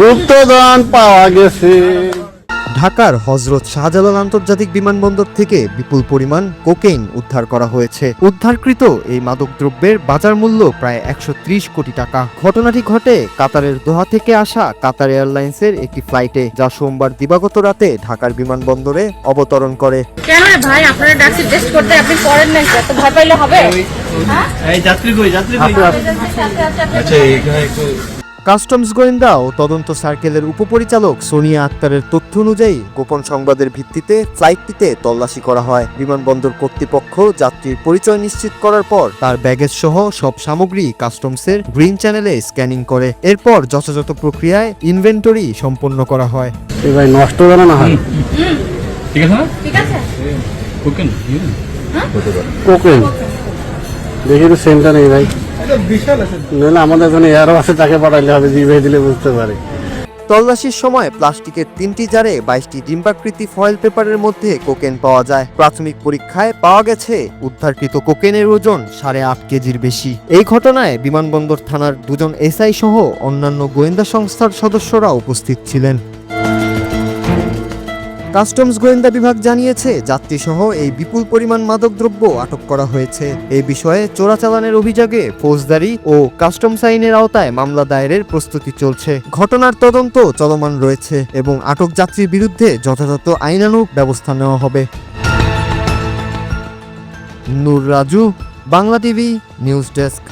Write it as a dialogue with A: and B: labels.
A: গুপ্তধন পাওয়া গেছে।
B: ঢাকার হজরত শাহজালাল আন্তর্জাতিক বিমানবন্দর থেকে বিপুল পরিমাণ কোকেইন উদ্ধার করা হয়েছে। উদ্ধারকৃত এই মাদকদ্রব্যের বাজার মূল্য প্রায় একশো ত্রিশ কোটি টাকা। ঘটনাটি ঘটে কাতারের দোহা থেকে আসা কাতার এয়ারলাইন্সের একটি ফ্লাইটে যা সোমবার দিবাগত রাতে ঢাকার বিমানবন্দরে অবতরণ করে।
C: কেন ভাই? আপনারা ডাকছি টেস্ট করতে আপনি করেন না এত ভয় পাইলে হবে? হ্যাঁ?
D: এই যাত্রী কই? যাত্রী কই? আচ্ছা এখানে একটু
B: কাস্টমস গোয়েন্দা ও তদন্ত সার্কেলের উপপরিচালক সোনিয়া আক্তারের তথ্য অনুযায়ী গোপন সংবাদের ভিত্তিতে ফ্লাইটটিতে তল্লাশি করা হয়। বিমানবন্দর কর্তৃপক্ষ যাত্রীর পরিচয় নিশ্চিত করার পর তার ব্যাগেজ সহ সব সামগ্রী কাস্টমসের গ্রিন চ্যানেলে স্ক্যানিং করে। এরপর যথাযথ প্রক্রিয়ায় ইনভেন্টরি সম্পন্ন করা হয়।
A: ভাই নষ্ট যেন না হয়?
D: ঠিক আছে
C: ঠিক আছে।
D: কোকেন
A: কোকেন দেখি তো সেন্টার নেই ভাই। নইলে আমাদের এখানে এয়ারও আছে তাকে পাঠাইলে হবে জিভে দিলে বুঝতে পারে।
B: তল্লাশির সময় প্লাস্টিকের তিনটি জারে বাইশটি ডিম্বাকৃতি ফয়েল পেপারের মধ্যে কোকেন পাওয়া যায়। প্রাথমিক পরীক্ষায় পাওয়া গেছে উদ্ধারকৃত কোকেনের ওজন সাড়ে আট কেজির বেশি। এই ঘটনায় বিমানবন্দর থানার দুজন এসআই সহ অন্যান্য গোয়েন্দা সংস্থার সদস্যরা উপস্থিত ছিলেন। কাস্টমস গোয়েন্দা বিভাগ জানিয়েছে, যাত্রীসহ এই বিপুল পরিমাণ মাদকদ্রব্য আটক করা হয়েছে। এ বিষয়ে চোরাচালানের অভিযোগে ফৌজদারি ও কাস্টমস আইনের আওতায় মামলা দায়েরের প্রস্তুতি চলছে। ঘটনার তদন্ত চলমান রয়েছে এবং আটক যাত্রীর বিরুদ্ধে যথাযথ আইনানুগ ব্যবস্থা নেওয়া হবে। Noor Raju, Bangla TV, news desk.